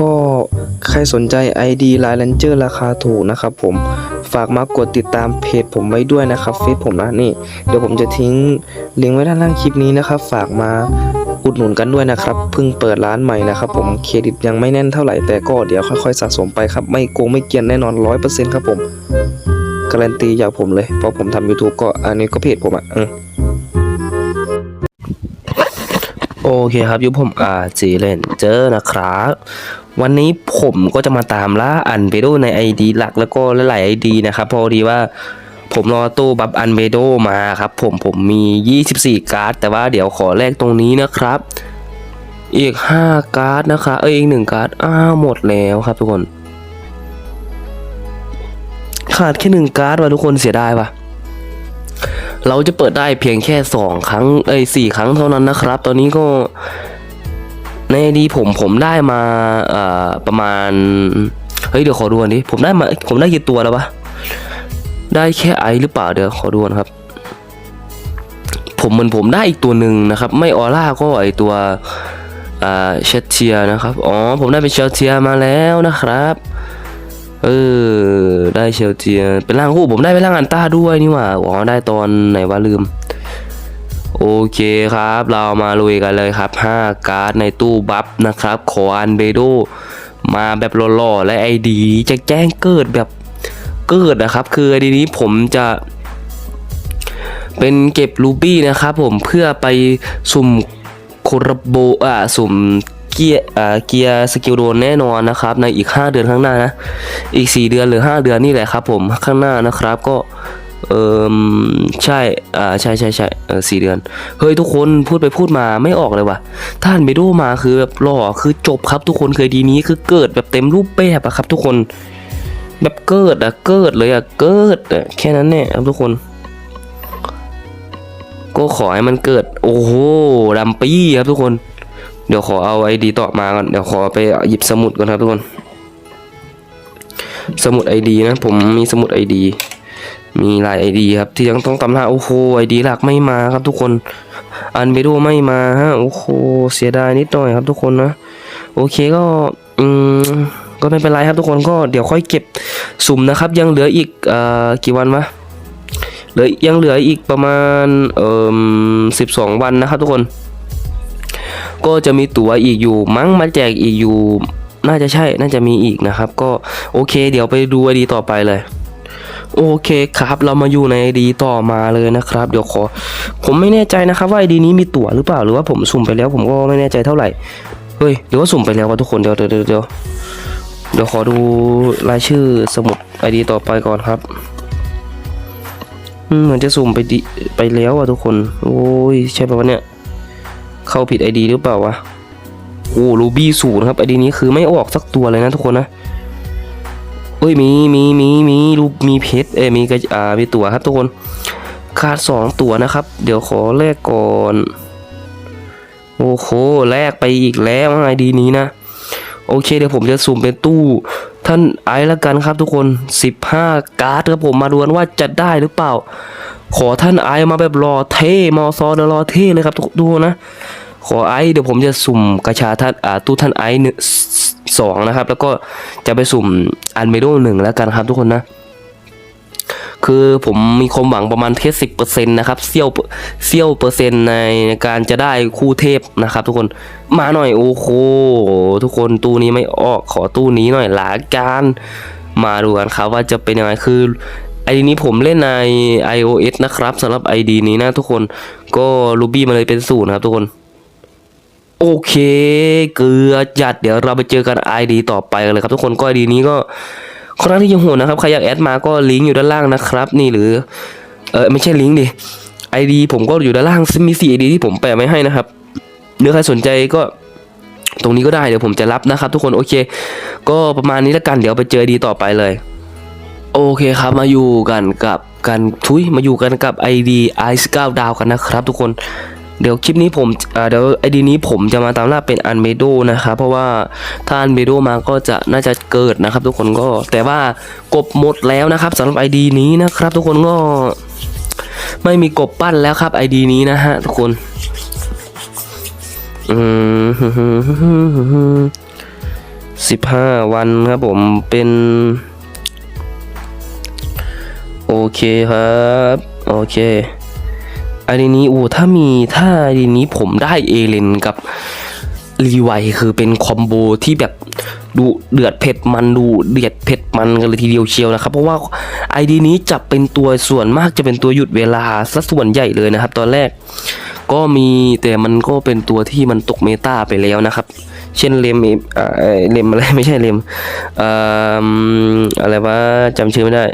ก็ใครสนใจ ID Line Ranger ราคาถูกนะครับผมฝากมากดติดตามเพจผมไว้ด้วยนะครับเฟซผมนะนี่ เดี๋ยวผมจะทิ้งลิงก์ไว้ด้านล่างคลิปนี้นะครับ ฝากมาอุดหนุนกันด้วยนะครับเพิ่งเปิดร้านใหม่นะครับ ผมเครดิตยังไม่แน่นเท่าไหร่แต่ก็เดี๋ยวค่อยๆสะสมไปครับ ไม่โกงไม่เกียนแน่นอน100%ครับผมการันตีจากผมเลยเพราะผมทำ YouTube ก็อันนี้ก็เพจผมอะโอเคครับยุผมอาจีเลนเจอร์นะครับ วันนี้ผมก็จะมาตามล่าอันเบโดใน ID หลักแล้วก็หลายๆ ID นะครับพอดีว่าผมรอตู้บัฟอันเบโดมาครับ ผมผมมี 24 การ์ด แต่ว่าเดี๋ยวขอแลกตรงนี้นะครับ อีก 5 การ์ดนะครับเอ้ยอีก1การ์ดอ้าวหมดแล้วครับทุกคน ขาดแค่หนึ่งการ์ดว่ะทุกคนเสียดายว่ะเราจะเปิดได้เพียงแค่สองครั้งเอ้ยสี่ครั้งเท่านั้นนะครับ ตอนนี้ก็ ในดีผมผมได้มาประมาณ เฮ้ยเดี๋ยวขอดูอันนี้ผมได้มาผมได้กี่ตัวแล้ววะได้แค่ไอหรือเปล่าเดี๋ยวขอดูนะครับ ผมเหมือนผมได้อีกตัวหนึ่งนะครับ ไม่ออร่าก็ไอตัวเชตเชียนะครับอ๋อผมได้เป็นเชลเทียมาแล้วนะครับเออได้เชลเทียเป็นร่างคู่ผมได้เป็นร่างอันต้าด้วยนี่หว่าอ๋อได้ตอนไหนวะลืม โอเคครับ เรามาลุยกันเลยครับ 5 การ์ดในตู้บัฟนะครับขออันเบโดมาแบบหล่อๆและไอดีจะแจ้งเกิดแบบเกิดนะครับ คือไอดีนี้ผมจะเป็นเก็บรูบี้นะครับผมเพื่อไปสุ่มโครโบอ่าสุ่มเกียร์อ่าเกียร์สกิลโดนแน่นอนนะครับ ในอีก 5 เดือนข้างหน้านะ อีก 4 เดือนหรือ 5 เดือนนี่แหละครับผมข้างหน้านะครับก็ เออใช่อ่าใช่ใช่ใช่เออสี่เดือน เฮ้ยทุกคนพูดไปพูดมาไม่ออกเลยว่ะท่านเบโดมาคือแบบหล่อคือจบครับทุกคนเคยดีนี้คือเกิดแบบเต็มรูปแบบอะครับ ทุกคน แบบเกิดอะเกิดเลยอะเกิดอะแค่นั้นแน่ครับทุกคน ก็ขอให้มันเกิด โอ้โหดัมปี้ครับทุกคน เดี๋ยวขอเอาไอดีต่อมาก่อนเดี๋ยวขอไปหยิบสมุดก่อนครับทุกคน สมุดไอดีนะผมมีสมุดไอดี มีหลายไอดีครับที่ยังต้องตำหน้าโอ้โหไอดีหลักไม่มาครับทุกคนอันเบโดไม่มาฮะโอ้โหเสียดายนิดหน่อยครับทุกคนนะ โอเคก็อืมก็ไม่เป็นไรครับทุกคนก็เดี๋ยวค่อยเก็บสุ่มนะครับ ยังเหลืออีกเอ่อกี่วันวะเหลือยังเหลืออีกประมาณเอ่อสิบสองวันนะครับทุกคน ก็จะมีตั๋วอีกอยู่มั้งมาแจกอีกอยู่ น่าจะใช่น่าจะมีอีกนะครับ ก็โอเค เดี๋ยวไปดูไอดีต่อไปเลย โอเคครับเรามาอยู่ในดีต่อมาเลยนะครับ เดี๋ยวขอ ผมไม่แน่ใจนะครับว่าไอดีนี้มีตั๋วหรือเปล่าหรือว่าผมสุ่มไปแล้ว ผมก็ไม่แน่ใจเท่าไหร่เฮ้ยหรือว่าสุ่มไปแล้ววะทุกคนเดี๋ยวเดี๋ยวเดี๋ยวเดี๋ยวขอดูรายชื่อสมุดไอดีต่อไปก่อนครับมเหมือนจะสุ่มไปดิไปแล้วอะทุกคน โอ้ยใช่ป่าวะเนี่ย เข้าผิดไอดีหรือเปล่าวะโอ้รูบี้ศูนย์ครับไอดีนี้คือไม่ออกสักตัวเลยนะทุกคนนะ เอ้ยมีมีมีมีรูปมีเพชรเอ้ยมีกระอ่ามีตั๋วครับทุกคนขาดสองตั๋วนะครับ เดี๋ยวขอแลกก่อนโอ้โหแลกไปอีกแล้วไอดีนี้นะ โอเคเดี๋ยวผมจะสุ่มเป็นตู้ ท่านไอซ์ละกันครับทุกคน 15 การ์ดครับผมมาดูนว่าจะได้หรือเปล่า ขอท่านไอซ์มาแบบรอเท่มอซอเดรอเท่เลยครับทุกดูนนะ ขอไอซ์เดี๋ยวผมจะสุ่มกระชาท่านอ่าตู้ท่านไอ ซ์หนึ่งสองนะครับ แล้วก็จะไปสุ่มอันเมโดหนึ่งแล้วกันครับทุกคนนะ คือผมมีความหวังประมาณแค่สิบเปอร์เซ็นต์นะครับเซี่ยวเซี่ยวเปอร์เซ็นต์ในการจะได้คู่เทพนะครับ ทุกคนมาหน่อยโอ้โหทุกคนตู้นี้ไม่ออกขอตู้นี้หน่อยหลาการมาดูกันครับว่าจะเป็นยังไงคือไอดีนี้ผมเล่นใน iOS นะครับสำหรับ ID นี้นะทุกคนก็ Ruby มาเลยเป็นศูนย์นะครับทุกคน โอเคเกลือจัดเดี๋ยวเราไปเจอกัน ID ต่อไปกันเลยครับ ทุกคนก็ ID นี้ก็ค่อนข้างที่จะโหดนะครับใครอยากแอดมาก็ลิงก์อยู่ด้านล่างนะครับ นี่หรือเออไม่ใช่ลิงก์ดิ ID ผมก็อยู่ด้านล่างซึ่งมี4 ID ที่ผมแปะไว้ให้นะครับเนื้อใครสนใจก็ตรงนี้ก็ได้เดี๋ยวผมจะรับนะครับ ทุกคนโอเค ก็ประมาณนี้แล้วกันเดี๋ยวไปเจอดีต่อไปเลย โอเคครับมาอยู่กันกับกันทุยมาอยู่กันกับ ID i 9ดาวกันนะครับ ทุกคน เดี๋ยวคลิปนี้ผมเดี๋ยวไอดีนี้ผมจะมาตามล่าเป็นอันเมโดนะครับเพราะว่าถ้าอันเมโดมาก็จะน่าจะเกิดนะครับทุกคนก็แต่ว่ากบหมดแล้วนะครับสำหรับไอดีนี้นะครับ ทุกคนก็ไม่มีกบปั้นแล้วครับไอดีนี้นะฮะทุกคนอืมสิบห้าวันครับผมเป็น โอเคครับ โอเค ไอเดีนี้โอ้ถ้ามีถ้าไอเดีนี้ผมได้เอเลนกับรีไวคือเป็นคอมโบที่แบบดูเดือดเผ็ดมันดูเดือดเผ็ดมันกันเลยทีเดียวเชียวนะครับ เพราะว่าไอดีนี้จะเป็นตัวส่วนมากจะเป็นตัวหยุดเวลาซะส่วนใหญ่เลยนะครับ ตอนแรกก็มีแต่มันก็เป็นตัวที่มันตกเมตาไปแล้วนะครับ เช่นเลมอเอ่อเลมอะไรไม่ใช่เลมเอ่ออะไรวะจำชื่อไม่ได้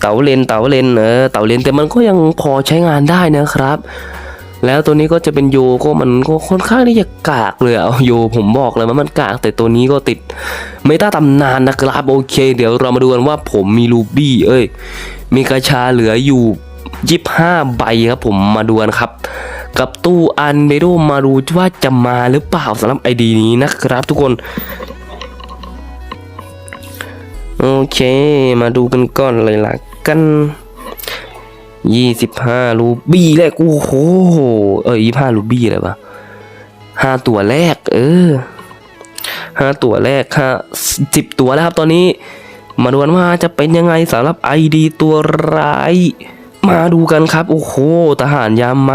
เต๋าเลนเต๋าเลนเออเต๋าเลนแต่มันก็ยังพอใช้งานได้นะครับ แล้วตัวนี้ก็จะเป็นโยก็มันก็ค่อนข้างที่จะกากเลยเอาโยผมบอกเลยว่ามันกาก แต่ตัวนี้ก็ติดไม่ต้าตำนานนะครับโอเค เดี๋ยวเรามาดูกันว่าผมมีรูบี้เอ้ยมีกระชาเหลืออยู่ยี่ห้าใบครับผมมาดูกันครับ กับตู้อันเบโดมาดูว่าจะมาหรือเปล่าสำหรับไอดีนี้นะครับทุกคนโอเค มาดูกันก่อนเลยละ กันยี่สิบห้ารูบี้แรกโอ้โหเออยี่ห้ารูบี้อะไรวะห้าตัวแรก เออห้าตัวแรกห้าสิบตัวแล้วครับตอนนี้ มาดูกันว่าจะเป็นยังไงสำหรับไอดีตัวร้าย มาดูกันครับ โอ้โหทหารยามไหม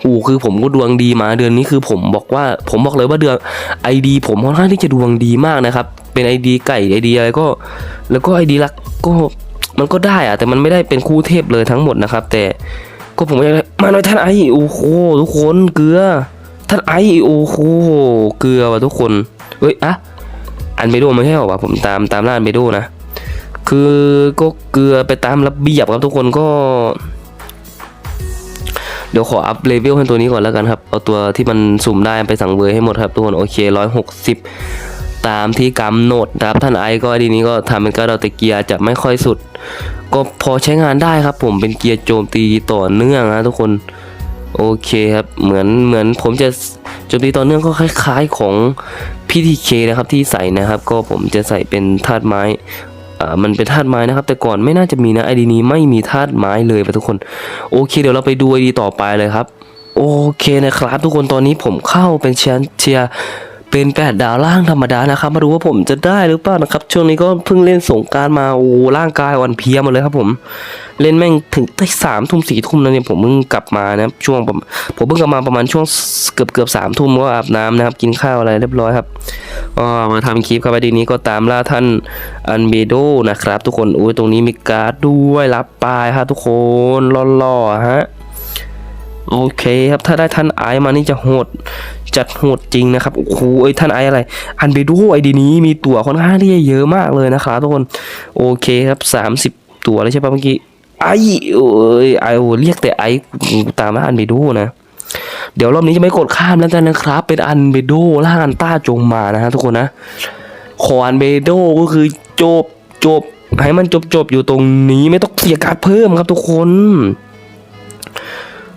โอ้คือผมก็ดวงดีมาเดือนนี้คือผมบอกว่าผมบอกเลยว่าเดือนไอดีผมค่อนข้างที่จะดวงดีมากนะครับ เป็นไอดีไก่ไอดีอะไรก็ แล้วก็ไอดีลักก็ มันก็ได้อะแต่มันไม่ได้เป็นคู่เทพเลยทั้งหมดนะครับ แต่ก็ผมอยากมาหน่อยท่านไอโอ้โหทุกคนเกลือ ท่านไอโอ้โหเกลือว่ะทุกคนเอ้ยอะอันเมโดไม่ใช่หรอวะผมตามตามร้าอันเมโดนะคือก็เกลือไปตามระเบียบครับทุกคนก็ เดี๋ยวขออัพเลเวลให้ตัวนี้ก่อนแล้วกันครับ เอาตัวที่มันสุ่มได้ไปสั่งเบอร์ให้หมดครับทุกคนโอเคร้อยหกสิบ ตามที่กำหนดนะครับท่านไอก็ดีนี้ก็ทำเป็นกระดาษเกียร์จะไม่ค่อยสุด ก็พอใช้งานได้ครับผมเป็นเกียร์โจมตีต่อเนื่องนะทุกคนโอเคครับเหมือนเหมือนผมจะโจมตีต่อเนื่องก็คล้าย ๆของพีทีเคนะครับที่ใส่นะครับ ก็ผมจะใส่เป็นธาตุไม้อ่ามันเป็นธาตุไม้นะครับ แต่ก่อนไม่น่าจะมีนะไอดีนี้ไม่มีธาตุไม้เลยไปทุกคน โอเค เดี๋ยวเราไปดูไอดีต่อไปเลยครับ โอเคนะครับ ทุกคนตอนนี้ผมเข้าเป็นเชียร์เชียร์ เป็นแปดดาวล่างธรรมดานะครับ มาดูว่าผมจะได้หรือเปล่านะครับ ช่วงนี้ก็เพิ่งเล่นสงการมาโอ้ร่างกายวันเพลียหมดเลยครับผม เล่นแม่งถึงได้สามทุ่มสี่ทุ่มแล้วเนี่ยผมเพิ่งกลับมานะช่วงผมผมเพิ่งกลับมาประมาณช่วงเกือบเกือบสามทุ่มก็อาบน้ำนะครับ กินข้าวอะไรเรียบร้อยครับก็มาทำคลิปครับดีนี้ก็ตามล่าท่านอันเบโดนะครับ ทุกคนโอ้ยตรงนี้มีการ์ดด้วยรับปลายครับทุกคนล่อๆฮะโอเคครับถ้าได้ท่านไอมานี่จะโหด จัดโหดจริงนะครับโอ้โหไอ้ท่านไออะไร อันเบดูไอดีนี้มีตั๋วค่อนข้างที่จะเยอะมากเลยนะครับทุกคนโอเคครับสามสิบตั๋วเลยใช่ปะเมื่อกี้ไอเอ้ยไอโอเรียกแต่ไอตามมาอันเบดูนะเดี๋ยวรอบนี้จะไม่กดข้ามแล้วกันนะครับ เป็นอันเบโดล่างอันต้าจงมานะฮะทุกคนนะขออันเบโดก็คือจบจบให้มันจบจบอยู่ตรงนี้ไม่ต้องเสียการเพิ่มครับทุกคน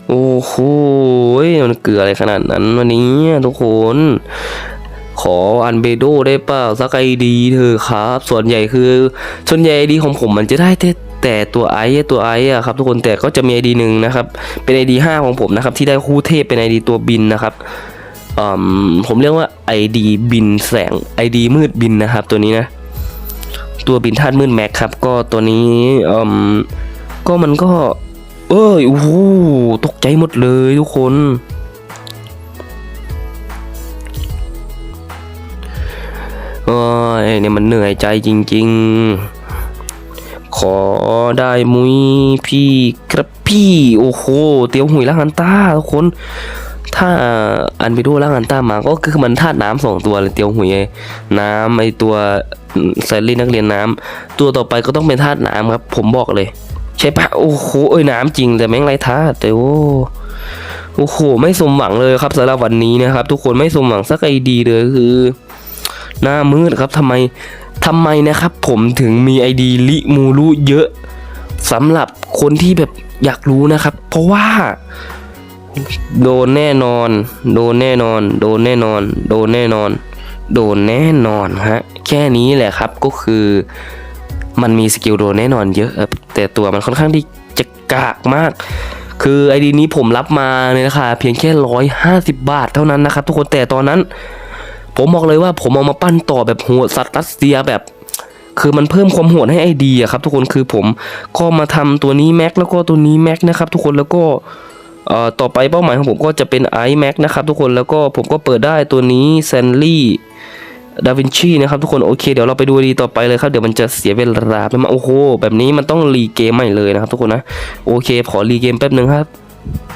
โอ้โหมันเกลืออะไรขนาดนั้นวันนี้ทุกคน ขออันเบโดได้เปล่าสักไอดีเถอครับ ส่วนใหญ่คือ ส่วนใหญ่ไอดีของผมมันจะได้แต่แต่ตัวไอซ์ตัวไอซ์อะครับทุกคนแต่ก็จะมีไอดีหนึ่งนะครับ เป็นไอดีห้าของผมนะครับ ที่ได้คู่เทพเป็นไอดีตัวบินนะครับมผมเรียกว่าไอดีบินแสงไอดีมืดบินนะครับ ตัวนี้นะ ตัวบินธาตุมืดแม็กครับ ก็ตัวนี้ก็มันก็ เอ้ยโอ้โหตกใจหมดเลยทุกคน เอ้ยเนี่ยมันเหนื่อยใจจริง ๆ ขอได้มุยพี่ครับพี่โอ้โหเตียวหุยล่างอันต้าทุกคน ถ้าอันไปดูล่างอันต้ามาก็คือมันธาตุน้ำสองตัวเลยเตียวหุยน้ำไอตัวแซลลี่นักเรียนน้ำตัวต่อไปก็ต้องเป็นธาตุน้ำครับ ผมบอกเลย ใช่ปะโอ้โหเอ้ยน้ำจริงแต่แม่งไรธาตุแต่โอ้โอ้โหไม่สมหวังเลยครับสำหรับวันนี้นะครับ ทุกคนไม่สมหวังสักไอดีเลยคือ หน้ามืดครับทำไมทำไมนะครับ ผมถึงมีไอดีลิมูรุเยอะสำหรับคนที่แบบอยากรู้นะครับ เพราะว่า โดนแน่นอน โดนแน่นอน โดนแน่นอน โดนแน่นอน โดนแน่นอนฮะแค่นี้แหละครับก็คือ มันมีสกิลโดนแน่นอนเยอะครับแต่ตัวมันค่อนข้างที่จะกากมาก คือไอดีนี้ผมรับมาในราคาเพียงแค่ร้อยห้าสิบาทเท่านั้นนะครับ ทุกคนแต่ตอนนั้น ผมบอกเลยว่าผมเอามาปั้นต่อแบบโหดสัตว์รัสเซียแบบ คือมันเพิ่มความโหดให้ไอเดียครับ ทุกคนคือผมก็มาทำตัวนี้แม็กแล้วก็ตัวนี้แม็กนะครับ ทุกคนแล้วก็ต่อไปเป้าหมายของผมก็จะเป็นไอแม็กนะครับ ทุกคนแล้วก็ผมก็เปิดได้ตัวนี้แซนลี่ ดาวินชีนะครับทุกคนโอเคเดี๋ยวเราไปดูดีต่อไปเลยครับเดี๋ยวมันจะเสียเวลาไปมาโอ้โหแบบนี้มันต้องรีเกมใหม่เลยนะครับทุกคนนะโอเคขอรีเกมแป๊บหนึ่งครับ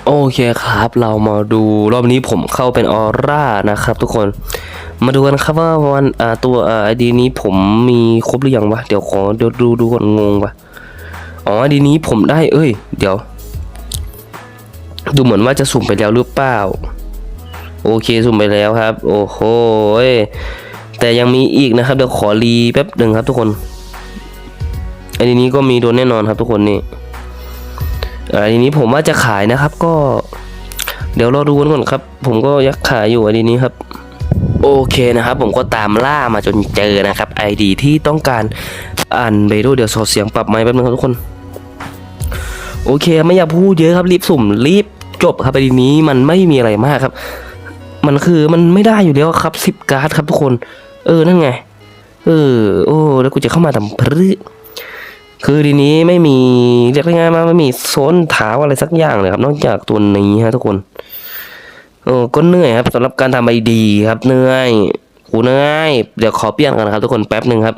โอเคครับ เรามาดูรอบนี้ผมเข้าเป็นออร่านะครับทุกคนมาดูกันครับว่าวันตัวไอดีนี้ผมมีครบหรือยังวะเดี๋ยวขอเดี๋ยวดูดูก่อนงงวะอ๋อไอดีนี้ผมได้เอ้ย เดี๋ยว ดูเหมือนว่าจะสุ่มไปแล้วหรือเปล่า โอเคสุ่มไปแล้วครับ โอ้โห แต่ยังมีอีกนะครับเดี๋ยวขอรีแป๊บหนึ่งครับทุกคนไอดีนี้ก็มีโดนแน่นอนครับทุกคนนี่อ่าทีนี้ผมว่าจะขายนะครับก็ เดี๋ยวรอดูกันก่อนครับ ผมก็ยักขายอยู่ไอดีนี้ครับ โอเคนะครับ ผมก็ตามล่ามาจนเจอนะครับไอดีที่ต้องการอ่านเบโดเดี๋ยวสอเสียงปรับไมค์แป๊บนึงครับทุกคน โอเค ไม่อยากพูดเยอะครับรีบสุ่มรีบจบครับไอดีนี้มันไม่มีอะไรมากครับ มันคือมันไม่ได้อยู่แล้วครับสิบการ์ดครับทุกคน เออนั่นไง เออ โอ้แล้วกูจะเข้ามาทำพรึคือทีนี้ไม่มีเรียกง่ายๆว่าไม่มีโซนเท้าอะไรสักอย่างเลยครับ นอกจากตัวนี้ฮะทุกคนโอ้ก็เหนื่อยครับสำหรับการทำไอดีครับเหนื่อยกูเหนื่อยเดี๋ยวขอเปลี่ยนกันนะครับ ทุกคนแป๊บหนึ่งครับ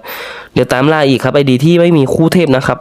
เดี๋ยวตามล่าอีกครับไอดีที่ไม่มีคู่เทพนะครับ